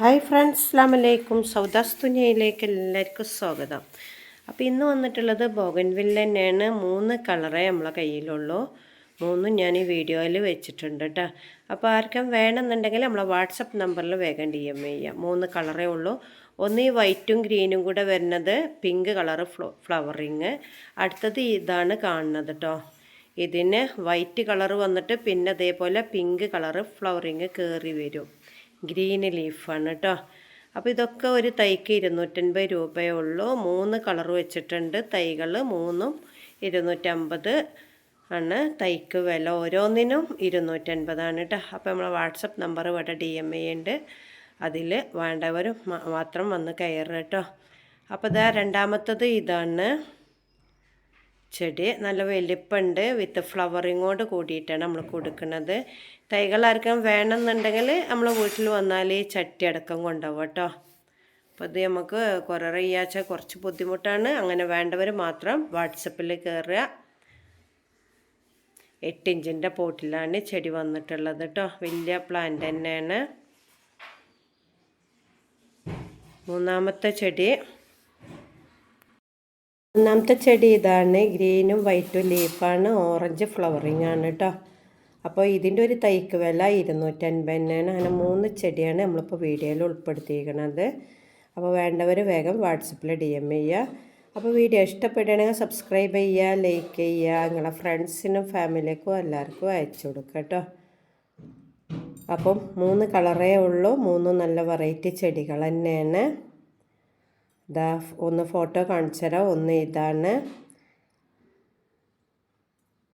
Hi friends അസ്ലാം വലൈക്കും സൗദാസ് തുനിയയിലേക്ക് എല്ലാവർക്കും സ്വാഗതം. അപ്പോൾ ഇന്ന് വന്നിട്ടുള്ളത് ബോഗൻവില്ല തന്നെയാണ്. മൂന്ന് കളറേ നമ്മളെ കയ്യിലുള്ളൂ. മൂന്നും ഞാൻ ഈ വീഡിയോയിൽ വെച്ചിട്ടുണ്ട് കേട്ടോ. അപ്പോൾ ആർക്കും വേണമെന്നുണ്ടെങ്കിൽ നമ്മളെ വാട്സപ്പ് നമ്പറിൽ വേഗം ഡി എം ചെയ്യാം. മൂന്ന് കളറേ ഉള്ളൂ. ഒന്ന് ഈ വൈറ്റും ഗ്രീനും കൂടെ വരുന്നത് പിങ്ക് കളറ് ഫ്ലോ ഫ്ലവറിങ്. അടുത്തത് ഇതാണ് കാണുന്നത് കേട്ടോ. ഇതിന് വൈറ്റ് കളർ വന്നിട്ട് പിന്നെ അതേപോലെ പിങ്ക് കളറ് ഫ്ലവറിങ് കയറി വരും. ഗ്രീൻ ലീഫാണ് കേട്ടോ അപ്പോൾ ഇതൊക്കെ ഒരു തൈക്ക് ഇരുന്നൂറ്റൻപത് രൂപയേ ഉള്ളൂ മൂന്ന് കളർ വെച്ചിട്ടുണ്ട് തൈകൾ മൂന്നും ഇരുന്നൂറ്റമ്പത് ആണ് തൈക്ക് വില. ഓരോന്നിനും ഇരുന്നൂറ്റൻപതാണ് കേട്ടോ അപ്പോൾ നമ്മളെ വാട്സപ്പ് നമ്പർ ഇവിടെ ഡി എം ഐ ഉണ്ട്. അതിൽ വേണ്ടവർ മാത്രം വന്ന് കയറുക കേട്ടോ അപ്പോൾ ഇതാ രണ്ടാമത്തത് ഇതാണ്. ചെടി നല്ല വലിപ്പമുണ്ട് വിത്ത് ഫ്ലവറിങ്ങോട് കൂടിയിട്ടാണ് നമ്മൾ കൊടുക്കുന്നത്. തൈകൾ ആർക്കും വേണമെന്നുണ്ടെങ്കിൽ നമ്മൾ വീട്ടിൽ വന്നാൽ ചട്ടി അടക്കം കൊണ്ടുപോകും കേട്ടോ. അപ്പോൾ ഇത് നമുക്ക് കുറേ റയ്യാച്ച കുറച്ച് ബുദ്ധിമുട്ടാണ്. അങ്ങനെ വേണ്ടവർ മാത്രം വാട്സപ്പിൽ കയറുക എട്ട് ഇഞ്ചിന്റെ പോട്ടിലാണ് ചെടി വന്നിട്ടുള്ളത് കേട്ടോ. വലിയ പ്ലാന്റ് തന്നെയാണ്. മൂന്നാമത്തെ ചെടി. ഒന്നാമത്തെ ചെടി ഇതാണ്. ഗ്രീനും വൈറ്റും ലീഫാണ്. ഓറഞ്ച് ഫ്ലവറിങ് ആണ് കേട്ടോ. അപ്പോൾ ഇതിന്റെ ഒരു തൈക്ക് വില ഇരുന്നൂറ്റൻപതിനാണ്. അങ്ങനെ മൂന്ന് ചെടിയാണ് നമ്മളിപ്പോൾ വീഡിയോയിൽ ഉൾപ്പെടുത്തിയിരിക്കുന്നത്. അപ്പോൾ വേണ്ടവർ വേഗം വാട്സപ്പിൽ ഡി എം ചെയ്യുക. അപ്പോൾ വീഡിയോ ഇഷ്ടപ്പെടുകയാണെങ്കിൽ സബ്സ്ക്രൈബ് ചെയ്യുക ലൈക്ക് ചെയ്യുക. നിങ്ങളെ ഫ്രണ്ട്സിനും ഫാമിലിക്കും എല്ലാവർക്കും അയച്ചു കൊടുക്കുക കേട്ടോ. അപ്പം മൂന്ന് കളറേ ഉള്ളൂ. മൂന്ന് നല്ല വെറൈറ്റി ചെടികൾ തന്നെയാണ്. ഇതാ ഒന്ന് ഫോട്ടോ കാണിച്ചു തരാം ഒന്ന് ഇതാണ്